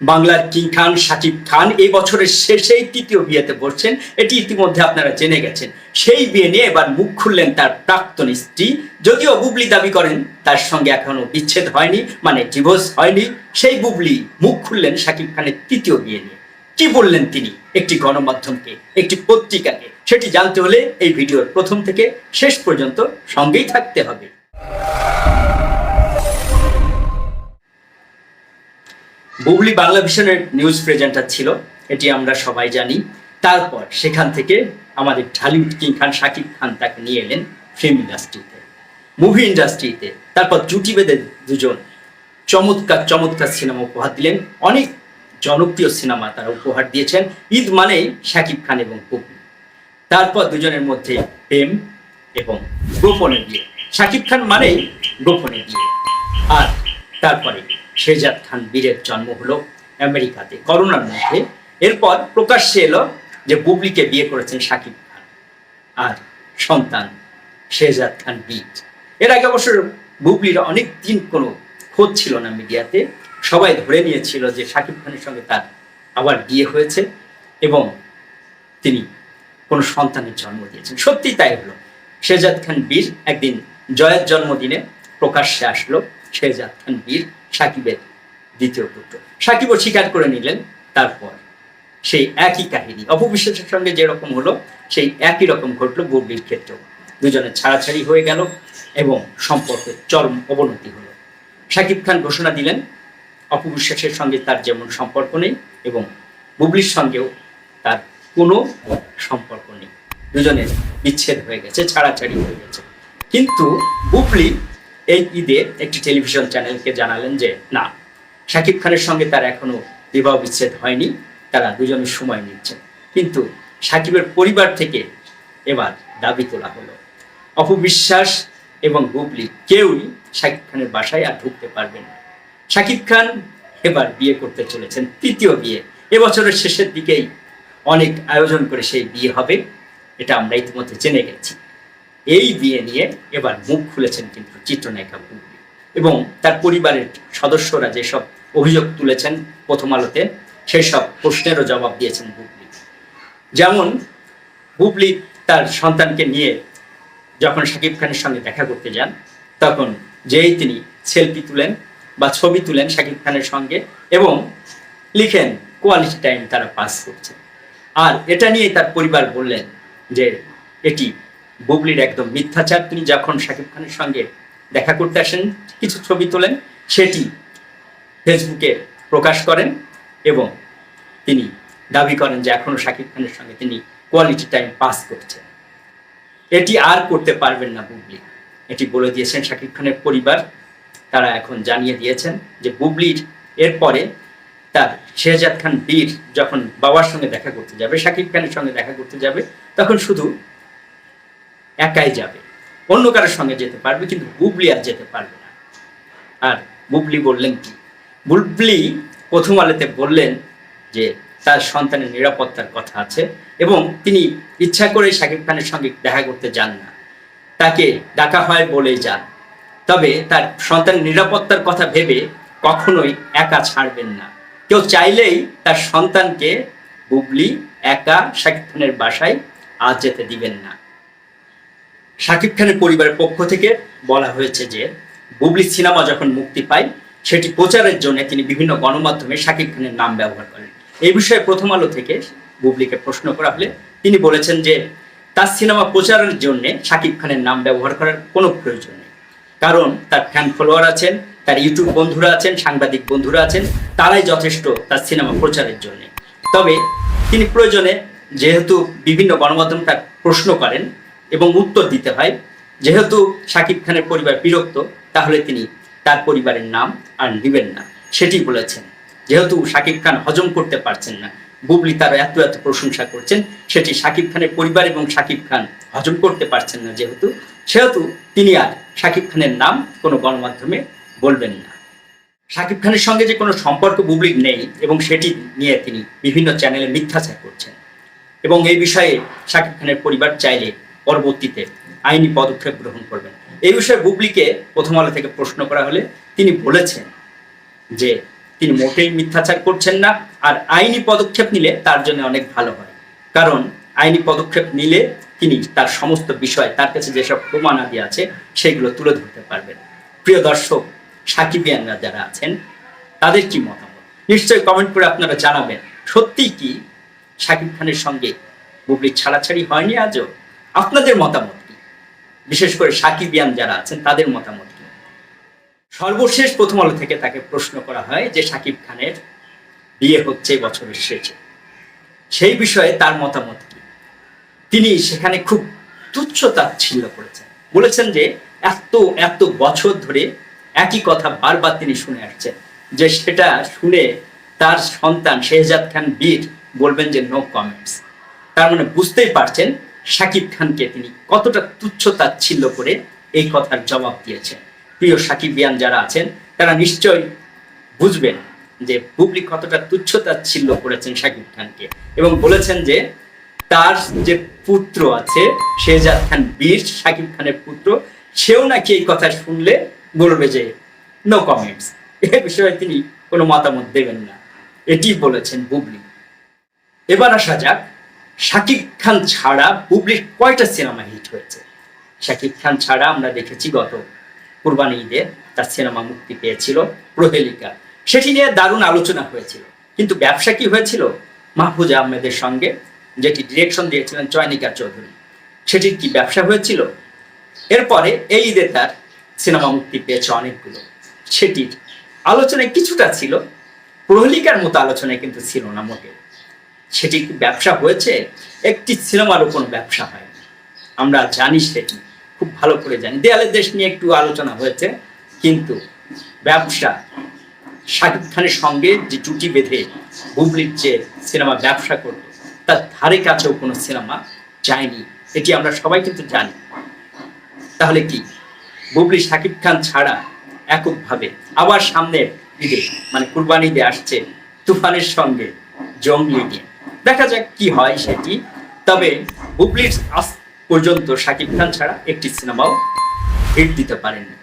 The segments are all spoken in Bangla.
বাংলার কিং খান, সাকিব খান এই বছরের শেষেই তৃতীয় বিয়েতে বসছেন। এটি ইতিমধ্যে আপনারা জেনে গেছেন। সেই বিয়ে নিয়ে এবার মুখ খুললেন তার প্রাক্তন স্ত্রী। যদিও বুবলি দাবি করেন, তার সঙ্গে এখনও বিচ্ছেদ হয়নি মানে ডিভোর্স হয়নি। সেই বুবলি মুখ খুললেন সাকিব খানের তৃতীয় বিয়ে নিয়ে। কি বললেন তিনি একটি গণমাধ্যমকে, একটি পত্রিকাকে, সেটি জানতে হলে এই ভিডিওর প্রথম থেকে শেষ পর্যন্ত সঙ্গেই থাকতে হবে। বুবলি বাংলা ভিশনের নিউজ প্রেজেন্টার ছিল, এটি আমরা সবাই জানি। তারপর সেখান থেকে আমাদের ঢালিউড কিং খান শাকিব খান তাকে নিয়ে এলেন ফিল্ম ইন্ডাস্ট্রিতে মুভি ইন্ডাস্ট্রিতে তারপর জুটি বেঁধে দুজন চমৎকার চমৎকার সিনেমা উপহার দিলেন। অনেক জনপ্রিয় সিনেমা তারা উপহার দিয়েছেন। ঈদ মানেই শাকিব খান এবং বুবলি। তারপর দুজনের মধ্যে প্রেম এবং গোপনে বিয়ে। শাকিব খান মানেই গোপনে বিয়ে। আর তারপরে শেজাদ খান বীরের জন্ম হলো আমেরিকাতে, করোনার মধ্যে। এরপর প্রকাশ্যে এলো যে বুবলিকে বিয়ে করেছেন শাকিব খান আর সন্তান শেজাদ খান বীর। এর আগে অবশ্য বুবলির অনেক দিন কোনো খোঁজ ছিল না মিডিয়াতে। সবাই ধরে নিয়েছিল যে শাকিব খানের সঙ্গে তার আবার বিয়ে হয়েছে এবং তিনি কোনো সন্তানের জন্ম দিয়েছেন। সত্যি তাই হলো। শেজাদ খান বীর একদিন জয়ের জন্মদিনে প্রকাশ্যে আসলো। শেজাদ খান সাকিবের দ্বিতীয় পুত্র। সাকিবও স্বীকার করে নিলেন, তারপর সেই একই কাহিনী, অপবিশ্বাসের সঙ্গে যেরকম হলো, সেই একই রকম ঘটলো বুবলির ক্ষেত্রেও। দুজনের ছাড়াছাড়ি হয়ে গেল এবং সম্পর্কের চরম অবনতি হলো। সাকিব খান ঘোষণা দিলেন, অপবিশ্বাসের সঙ্গে তার যেমন সম্পর্ক নেই এবং বুবলির সঙ্গেও তার কোনো সম্পর্ক নেই। দুজনের বিচ্ছেদ হয়ে গেছে, ছাড়াছাড়ি হয়ে গেছে। কিন্তু বুবলি এই ঈদে একটি টেলিভিশন চ্যানেলকে জানালেন যে, না, শাকিব খানের সঙ্গে তার এখনও বিবাহ বিচ্ছেদ হয়নি, তারা দুজনের সময় নিচ্ছেন কিন্তু সাকিবের পরিবার থেকে এবার দাবি তোলা হলো। অপবিশ্বাস এবং বুবলি কেউই শাকিব খানের বাসায় আর ঢুকতে পারবেন না। শাকিব খান এবার বিয়ে করতে চলেছেন, তৃতীয় বিয়ে। এবছরের শেষের দিকেই অনেক আয়োজন করে সেই বিয়ে হবে, এটা আমরা ইতিমধ্যে জেনে গেছি। এই বিয়ে নিয়ে এবার মুখ খুলেছেন কিন্তু চিত্রনায়িকা বুবলি এবং তার পরিবারের সদস্যরা যেসব অভিযোগ তুলেছেন প্রথম আলোতে সেই সব প্রশ্নেরও জবাব দিয়েছেন বুবলি যেমন বুবলি তার সন্তানকে নিয়ে যখন শাকিব খানের সঙ্গে দেখা করতে যান, তখন যেই তিনি সেলফি তুলেন বা ছবি তুলেন শাকিব খানের সঙ্গে এবং লিখেন, কোয়ালিটি টাইম তারা পাস করছে। আর এটা নিয়ে তার পরিবার বললেন যে, এটি বুবলির একদম মিথ্যাচার। তিনি যখন শাকিব খানের সঙ্গে দেখা করতে আসেন, কিছু ছবি তোলেন, সেটি ফেসবুকে প্রকাশ করেন এবং তিনি দাবি করেন যে এখনও শাকিব খানের সঙ্গে তিনি কোয়ালিটি টাইম পাস করছেন। এটি আর করতে পারবেন না বুবলি। এটি বলে দিয়েছেন শাকিব খানের পরিবার। তারা এখন জানিয়ে দিয়েছেন যে বুবলির এরপরে তার শেহজাদ খান বীর যখন বাবার সঙ্গে দেখা করতে যাবে, শাকিব খানের সঙ্গে দেখা করতে যাবে, তখন শুধু একাই যাবে। অন্য কারোর সঙ্গে যেতে পারবে, কিন্তু বুবলি আর যেতে পারবে না। আর বুবলি বললেন কি? বুবলি প্রথম আলোতে বললেন যে তার সন্তানের নিরাপত্তার কথা আছে এবং তিনি ইচ্ছা করে শাকিব খানের সঙ্গে দেখা করতে যান না। তাকে ডাকা হয় বলেই যান। তবে তার সন্তানের নিরাপত্তার কথা ভেবে কখনোই একা ছাড়বেন না। কেউ চাইলেই তার সন্তানকে বুবলি একা শাকিব খানের বাসায় আজ যেতে দিবেন না। শাকিব খানের পরিবারের পক্ষ থেকে বলা হয়েছে যে, বুবলি সিনেমা যখন মুক্তি পায়, সেটি প্রচারের জন্য তিনি বিভিন্ন গণমাধ্যমে শাকিব খানের নাম ব্যবহার করেন। এই বিষয়ে প্রথম আলো থেকে বুবলিকে প্রশ্ন করা হলে তিনি বলেছেন যে, তার সিনেমা প্রচারের জন্য শাকিব খানের নাম ব্যবহার করার কোনো প্রয়োজন নেই। কারণ তার ফ্যান ফলোয়ার আছেন, তার ইউটিউব বন্ধুরা আছেন, সাংবাদিক বন্ধুরা আছেন, তারাই যথেষ্ট তার সিনেমা প্রচারের জন্য। তবে তিনি প্রয়োজনে যেহেতু বিভিন্ন গণমাধ্যম তার প্রশ্ন করেন এবং উত্তর দিতে হয়। যেহেতু শাকিব খানের পরিবার বিরক্ত, তাহলে তিনি তার পরিবারের নাম আর নেবেন না। সেটি বলেছেন। যেহেতু শাকিব খান হজম করতে পারছেন না, বুবলি তার এত এত প্রশংসা করছেন, সেটি শাকিব খানের পরিবার এবং শাকিব খান হজম করতে পারছেন না যেহেতু, সেহেতু তিনি আর শাকিব খানের নাম কোনো গণমাধ্যমে বলবেন না। শাকিব খানের সঙ্গে যে কোনো সম্পর্ক বুবলির নেই এবং সেটি নিয়ে তিনি বিভিন্ন চ্যানেলে মিথ্যাচার করছেন। এবং এই বিষয়ে শাকিব খানের পরিবার চাইলে পরবর্তীতে আইনি পদক্ষেপ গ্রহণ করবেন। এই বিষয়ে বুবলিকে প্রথম আলো থেকে প্রশ্ন করা হলে তিনি বলেছেন যে তিনি মোটেই মিথ্যাচার করছেন না, আর আইনি পদক্ষেপ নিলে তার জন্য অনেক ভালো হয়। কারণ আইনি পদক্ষেপ নিলে তিনি তার সমস্ত বিষয়, তার কাছে যেসব প্রমাণাদি আছে, সেগুলো তুলে ধরতে পারবেন। প্রিয় দর্শক, সাকিবিয়ানরা যারা আছেন, তাদের কি মতামত? নিশ্চয়ই কমেন্ট করে আপনারা জানাবেন। সত্যিই কি শাকিব খানের সঙ্গে বুবলির ছাড়াছাড়ি হয়নি আজও? আপনাদের মতামত কি? বিশেষ করে সাকিবিয়ান যারা আছেন, তাদের মতামত কি? সর্বশেষ প্রথম আলো থেকে তাকে প্রশ্ন করা হয় যে সাকিব খানের বিয়ে হচ্ছে বছরের শেষে। সেই বিষয়ে তার মতামত কি? তিনি সেখানে খুব তুচ্ছ তাচ্ছিল্য করেছেন। বলেছেন যে এত এত বছর ধরে একই কথা বারবার তিনি শুনে আসছেন, যে সেটা শুনে তার সন্তান শেহজাদ খান বীর বলবেন যে নো কমেন্টস তার মানে বুঝতেই পারছেন সাকিব খানকে তিনি কতটা তুচ্ছ তাচ্ছিল্য করে এই কথার জবাব দিয়েছেন। প্রিয় সাকিবিয়ান যারা আছেন, তারা নিশ্চয়ই বুঝবেন যে বুবলি কতটা তুচ্ছ তাচ্ছিল্য করেছেন সাকিব খানকে এবং বলেছেন যে তার যে পুত্র আছে, শেহজাদ খান বীর, সাকিব খানের পুত্র, সেও নাকি এই কথা শুনলে বলবে যে নো কমেন্টস এ বিষয়ে তিনি কোনো মতামত দেবেন না। এটি বলেছেন বুবলি। এবার আসা যাক শাকিব খান ছাড়া বুবলির কয়টা সিনেমা হিট হয়েছে? শাকিব খান ছাড়া আমরা দেখেছি গত কুরবানি ঈদে তার সিনেমা মুক্তি পেয়েছিল প্রহেলিকা সেটি নিয়ে দারুণ আলোচনা হয়েছিল। কিন্তু ব্যবসা কি হয়েছিল? মাহফুজ আহমেদের সঙ্গে, যেটি ডিরেকশন দিয়েছিলেন চয়নিকা চৌধুরী। সেটির কি ব্যবসা হয়েছিল? এরপরে এই ঈদে তার সিনেমা মুক্তি পেয়েছে অনেকগুলো। সেটির আলোচনায় কিছুটা ছিল প্রহলিকার মতো আলোচনায় কিন্তু ছিল না মোটে সেটি ব্যবসা হয়েছে? একটি সিনেমারও কোনো ব্যবসা হয়নি আমরা জানি সেটি, খুব ভালো করে জানি। দেয়ালের দেশ নিয়ে একটু আলোচনা হয়েছে, কিন্তু ব্যবসা, শাকিব খানের সঙ্গে যে জুটি বেঁধে বুবলির যে সিনেমা ব্যবসা করত, তার ধারে কাছেও কোনো সিনেমা যায়নি। এটি আমরা সবাই কিন্তু জানি। তাহলে কি? বুবলি শাকিব খান ছাড়া এককভাবে আবার সামনে ঈদে মানে কুরবানি ঈদে আসছে তুফানের সঙ্গে জঙ্গলি নিয়ে। দেখা যাক কি হয় সেটি। তবে হুবলির আজ পর্যন্ত শাকিব খান ছাড়া একটি সিনেমাও হিট দিতে পারেননি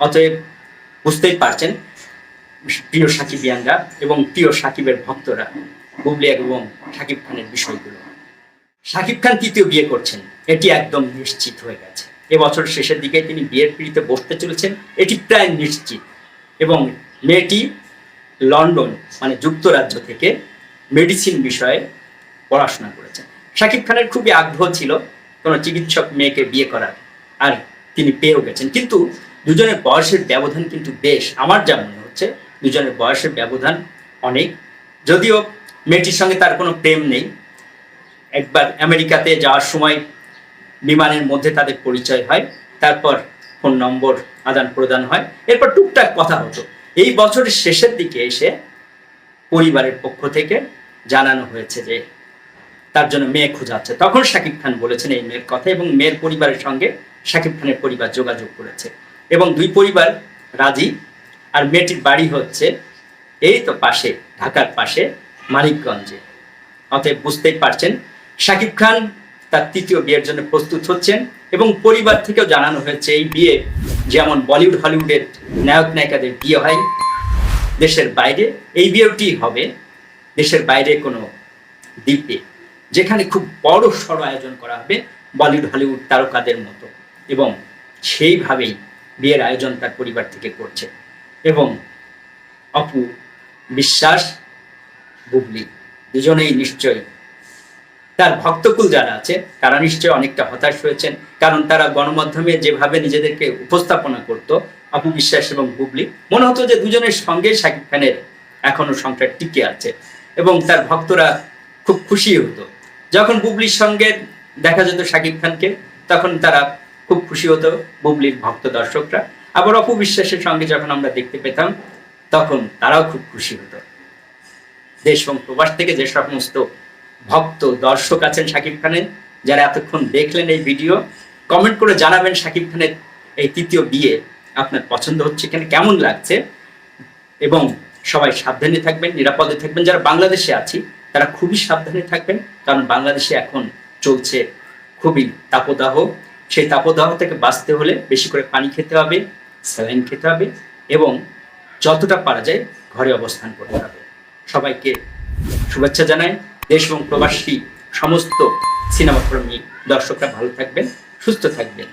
অতএব বুঝতেই পারছেন, প্রিয় সাকিবিয়ানরা এবং প্রিয় সাকিবের ভক্তরা বুবলি এবং শাকিব খানের বিষয়গুলো। শাকিব খান তৃতীয় বিয়ে করছেন, এটি একদম নিশ্চিত হয়ে গেছে। এবছর শেষের দিকে তিনি বিয়ের পিড়িতে বসতে চলেছেন, এটি প্রায় নিশ্চিত। এবং মেয়েটি লন্ডন মানে যুক্তরাজ্য থেকে মেডিসিন বিষয়ে পড়াশোনা করেছেন। শাকিব খানের খুবই আগ্রহ ছিল কোনো চিকিৎসক মেয়েকে বিয়ে করার, আর তিনি পেয়েও গেছেন। কিন্তু দুজনের বয়সের ব্যবধান কিন্তু বেশ। আমার যা মনে হচ্ছে, দুজনের বয়সের ব্যবধান অনেক। যদিও মেয়েটির সঙ্গে তার কোনো প্রেম নেই। একবার আমেরিকাতে যাওয়ার সময় বিমানের মধ্যে তাদের পরিচয় হয়। তারপর ফোন নম্বর আদান প্রদান হয়। এরপর টুকটাক কথা হতো। এই বছরের শেষের দিকে এসে পরিবারের পক্ষ থেকে জানানো হয়েছে যে তার জন্য মেয়ে খোঁজাচ্ছে। তখন শাকিব খান বলেছেন এই মেয়ের কথা এবং মেয়ের পরিবারের সঙ্গে শাকিব খানের পরিবার যোগাযোগ করেছে। এবং দুই পরিবার রাজি। আর মেয়েটির বাড়ি হচ্ছে এই তো পাশে, ঢাকার পাশে মানিকগঞ্জে। অতএব বুঝতেই পারছেন, শাকিব খান তার তৃতীয় বিয়ের জন্য প্রস্তুত হচ্ছেন এবং পরিবার থেকেও জানানো হয়েছে এই বিয়ে যেমন বলিউড, হলিউডের নায়ক নায়িকাদের বিয়ে হয় দেশের বাইরে। এই বিয়েটি হবে দেশের বাইরে কোনো দ্বীপে। যেখানে খুব বড় সড় আয়োজন করা হবে বলিউড হলিউড তারকাদের মতো। এবং সেইভাবেই বিয়ের আয়োজন তার পরিবার থেকে করছে। এবং অপু, বিশ্বাস, বুবলি দুজনেই নিশ্চয়ই তার ভক্তকুল যারা আছে, তারা নিশ্চয়ই অনেকটা হতাশ হয়েছেন। কারণ তারা গণমাধ্যমে যেভাবে নিজেদেরকে উপস্থাপনা করত, অপু, বিশ্বাস এবং বুবলি, মনে হতো যে দুজনের সঙ্গে শাকিব খানের এখনও সংসার টিকে আছে। এবং তার ভক্তরা খুব খুশি হতো। যখন বুবলির সঙ্গে দেখা যেত শাকিব খানকে, তখন তারা খুব খুশি হতো বুবলির ভক্ত দর্শকরা। আবার অপু বিশ্বাসের সঙ্গে যখন আমরা দেখতে পেতাম, তখন তারাও খুব খুশি হতো। দেশ এবং প্রবাস থেকে যে সমস্ত ভক্ত, দর্শক আছেন শাকিব খানের, যারা এতক্ষণ দেখলেন এই ভিডিও কমেন্ট করে জানাবেন শাকিব খানের এই তৃতীয় বিয়ে আপনার পছন্দ হচ্ছে এখানে কেমন লাগছে? এবং সবাই সাবধানে থাকবেন, নিরাপদে থাকবেন। যারা বাংলাদেশে আছি, তারা খুবই সাবধানে থাকবেন। কারণ বাংলাদেশে এখন চলছে খুবই তাপদাহ। সেই তাপদাহ থেকে বাঁচতে হলে বেশি করে পানি খেতে হবে, স্যালাইন খেতে হবে এবং যতটা পারা যায় ঘরে অবস্থান করতে হবে। সবাইকে শুভেচ্ছা জানাই। দেশ এবং প্রবাসী সমস্ত সিনেমা কর্মী দর্শকরা ভালো থাকবেন, সুস্থ থাকবেন।